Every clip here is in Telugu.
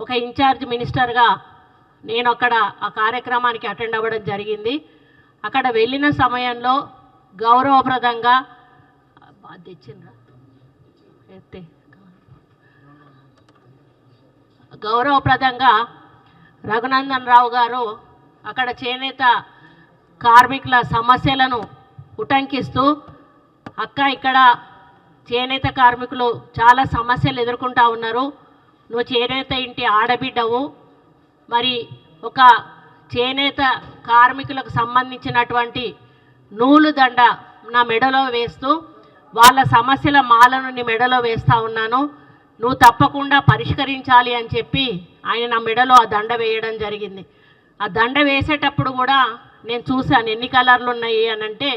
ఒక ఇన్ఛార్జ్ మినిస్టర్గా నేను అక్కడ ఆ కార్యక్రమానికి అటెండ్ అవ్వడం జరిగింది. అక్కడ వెళ్ళిన సమయంలో గౌరవప్రదంగా తెచ్చిండ్రా ఎత్తే గౌరవప్రదంగా రఘునందన్ రావు గారు అక్కడ చేనేత కార్మికుల సమస్యలను ఉటంకిస్తూ అక్క ఇక్కడ చేనేత కార్మికులు చాలా సమస్యలు ఎదుర్కొంటా ఉన్నారు. నువ్వు చేనేత ఇంటి ఆడబిడ్డవు. మరి ఒక చేనేత కార్మికులకు సంబంధించినటువంటి నూలు దండ నా మెడలో వేస్తూ వాళ్ళ సమస్యల మాలను నీ మెడలో వేస్తూ ఉన్నాను. నువ్వు తప్పకుండా పరిష్కరించాలి అని చెప్పి ఆయన నా మెడలో ఆ దండ వేయడం జరిగింది. ఆ దండ వేసేటప్పుడు కూడా నేను చూశాను ఎన్ని కలర్లు ఉన్నాయి అని అంటే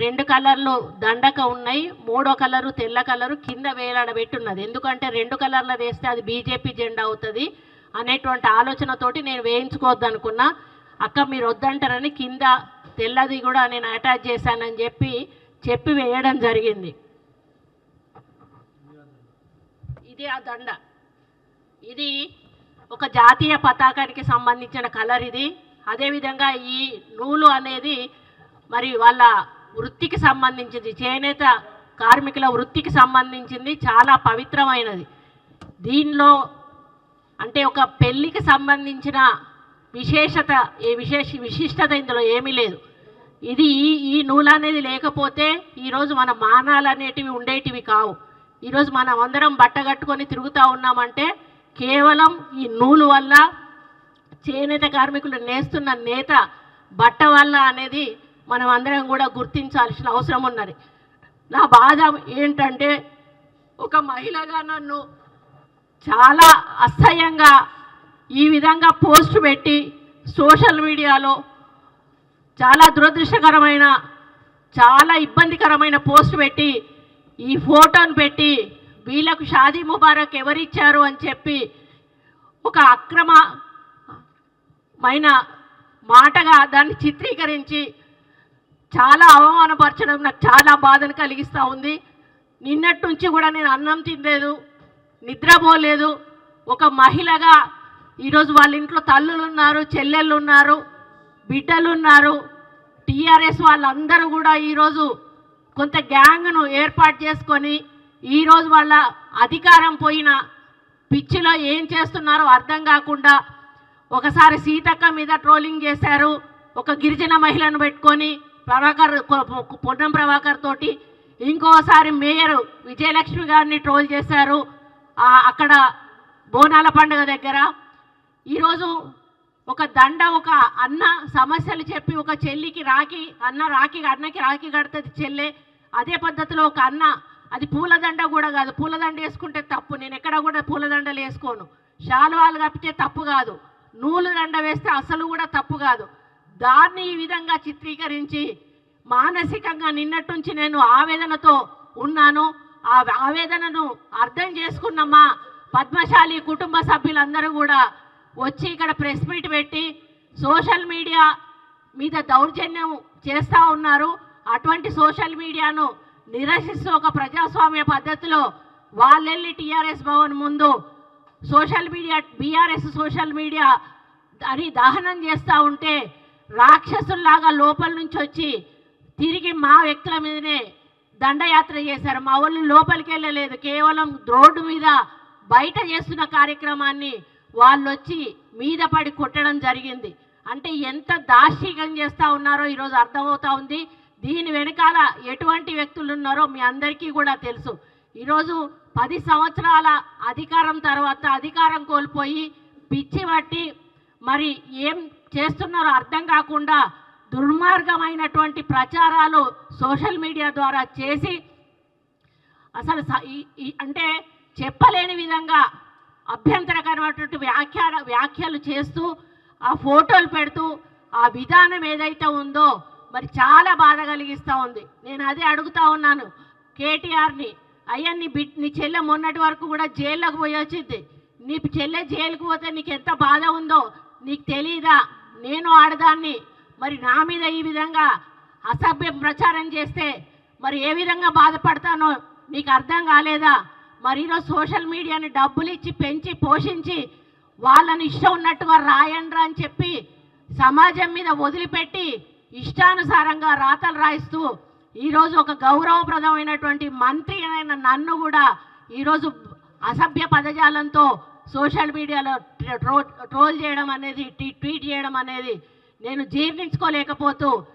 రెండు కలర్లు దండక ఉన్నాయి మూడో కలరు తెల్ల కలరు కింద వేలాడబెట్టి ఉన్నది ఎందుకంటే రెండు కలర్లు వేస్తే అది బీజేపీ జెండా అవుతుంది అనేటువంటి ఆలోచనతోటి నేను వేయించుకోవద్దు అనుకున్నా అక్క మీరు వద్దంటారని కింద తెల్లది కూడా నేను అటాచ్ చేశానని చెప్పి చెప్పి వేయడం జరిగింది. ఇది ఆ దండ. ఇది ఒక జాతీయ పతాకానికి సంబంధించిన కలర్ ఇది. అదేవిధంగా ఈ నూలు అనేది మరి వాళ్ళ వృత్తికి సంబంధించింది చేనేత కార్మికుల వృత్తికి సంబంధించింది చాలా పవిత్రమైనది. దీనిలో అంటే ఒక పెళ్ళికి సంబంధించిన విశేషత ఏ విశేష విశిష్టత ఇందులో ఏమీ లేదు. ఇది ఈ ఈ నూలు అనేది లేకపోతే ఈరోజు మన మానాలు అనేటివి ఉండేటివి కావు. ఈరోజు మనం అందరం బట్ట కట్టుకొని తిరుగుతూ ఉన్నామంటే కేవలం ఈ నూలు వల్ల చేనేత కార్మికులు నేస్తున్న నేత బట్ట వల్ల అనేది మనం అందరం కూడా గుర్తించాల్సిన అవసరం ఉన్నది. నా బాధ ఏంటంటే ఒక మహిళగా నన్ను చాలా అసహ్యంగా ఈ విధంగా పోస్ట్ పెట్టి సోషల్ మీడియాలో చాలా దురదృష్టకరమైన చాలా ఇబ్బందికరమైన పోస్ట్ పెట్టి ఈ ఫోటోను పెట్టి వీళ్ళకు షాదీ ముబారక్ ఎవరిచ్చారు అని చెప్పి ఒక అక్రమమైన మాటగా దాన్ని చిత్రీకరించి చాలా అవమానపరచడం నాకు చాలా బాధను కలిగిస్తూ ఉంది. నిన్నటి నుంచి కూడా నేను అన్నం తినలేదు నిద్రపోలేదు ఒక మహిళగా ఈరోజు వాళ్ళ ఇంట్లో తల్లులు ఉన్నారు చెల్లెళ్ళు ఉన్నారు బిడ్డలు ఉన్నారు టీఆర్ఎస్ వాళ్ళందరూ కూడా ఈరోజు కొంత గ్యాంగ్ను ఏర్పాటు చేసుకొని ఈరోజు వాళ్ళ అధికారం పోయిన పిచ్చిలో ఏం చేస్తున్నారో అర్థం కాకుండా ఒకసారి సీతక్క మీద ట్రోలింగ్ చేశారు. ఒక గిరిజన మహిళను పెట్టుకొని ప్రభాకర్ కొ- పొన్నం ప్రభాకర్ తోటి ఇంకోసారి మేయర్ విజయలక్ష్మి గారిని ట్రోల్ చేశారు. అక్కడ బోనాల పండుగ దగ్గర. ఈరోజు ఒక దండ ఒక అన్న సమస్యలు చెప్పి ఒక చెల్లికి రాఖీ అన్న రాఖీ అన్నకి రాఖీ కడుతుంది చెల్లె. అదే పద్ధతిలో ఒక అన్న అది పూలదండ కూడా కాదు. పూలదండ వేసుకుంటే తప్పు. నేను ఎక్కడ కూడా పూలదండలు వేసుకోను. శాలువాలు కప్పితే తప్పు కాదు. నూలు దండ వేస్తే అసలు కూడా తప్పు కాదు. దాన్ని ఈ విధంగా చిత్రీకరించి మానసికంగా నిన్నట్టుంచి నేను ఆవేదనతో ఉన్నాను. ఆ ఆవేదనను అర్థం చేసుకున్నమ్మా పద్మశాలి కుటుంబ సభ్యులందరూ కూడా వచ్చి ఇక్కడ ప్రెస్ మీట్ పెట్టి సోషల్ మీడియా మీద దౌర్జన్యం చేస్తూ ఉన్నారు. అటువంటి సోషల్ మీడియాను నిరసిస్తూ ఒక ప్రజాస్వామ్య పద్ధతిలో వాళ్ళెళ్ళి టీఆర్ఎస్ భవన్ ముందు social media BRS social media అని దహనం చేస్తూ ఉంటే రాక్షసుల్లాగా లోపల నుంచి వచ్చి తిరిగి మా వ్యక్తుల మీదనే దండయాత్ర చేశారు. మా వాళ్ళు లోపలికి వెళ్ళలేదు. కేవలం రోడ్డు మీద బయట చేస్తున్న కార్యక్రమాన్ని వాళ్ళు వచ్చి మీద పడి కొట్టడం జరిగింది. అంటే ఎంత దార్శికం చేస్తూ ఉన్నారో ఈరోజు అర్థమవుతా ఉంది. దీని వెనకాల ఎటువంటి వ్యక్తులు ఉన్నారో మీ అందరికీ కూడా తెలుసు. ఈరోజు పది సంవత్సరాల అధికారం తర్వాత అధికారం కోల్పోయి పిచ్చి పట్టి మరి ఏం చేస్తున్నారో అర్థం కాకుండా దుర్మార్గమైనటువంటి ప్రచారాలు సోషల్ మీడియా ద్వారా చేసి అసలు స- ఈ- అంటే చెప్పలేని విధంగా అభ్యంతరకరమైనటువంటి వ్యాఖ్య వ్యాఖ్యలు చేస్తూ ఆ ఫోటోలు పెడుతూ ఆ విధానం ఏదైతే ఉందో మరి చాలా బాధ కలిగిస్తూ ఉంది. నేను అదే అడుగుతా ఉన్నాను. కేటీఆర్ని అయ్యా నీ బిడ్ నీ చెల్లె మొన్నటి వరకు కూడా జైల్లోకి పోయి వచ్చింది. నీ చెల్లె జైలుకు పోతే నీకు ఎంత బాధ ఉందో నీకు తెలీదా? నేను ఆడదాన్ని. మరి నా మీద ఈ విధంగా అసభ్య ప్రచారం చేస్తే మరి ఏ విధంగా బాధపడతానో నీకు అర్థం కాలేదా? మరి ఈరోజు సోషల్ మీడియాని డబ్బులు ఇచ్చి పెంచి పోషించి వాళ్ళని ఇష్టం ఉన్నట్టుగా రాయండ్రా అని చెప్పి సమాజం మీద వదిలిపెట్టి ఇష్టానుసారంగా రాతలు రాయిస్తూ ఈరోజు ఒక గౌరవప్రదమైనటువంటి మంత్రి అయిన నన్ను కూడా ఈరోజు అసభ్య పదజాలంతో సోషల్ మీడియాలో ట్రోల్ చేయడం అనేది ట్వీట్ చేయడం అనేది నేను జీర్ణించుకోలేకపోతూ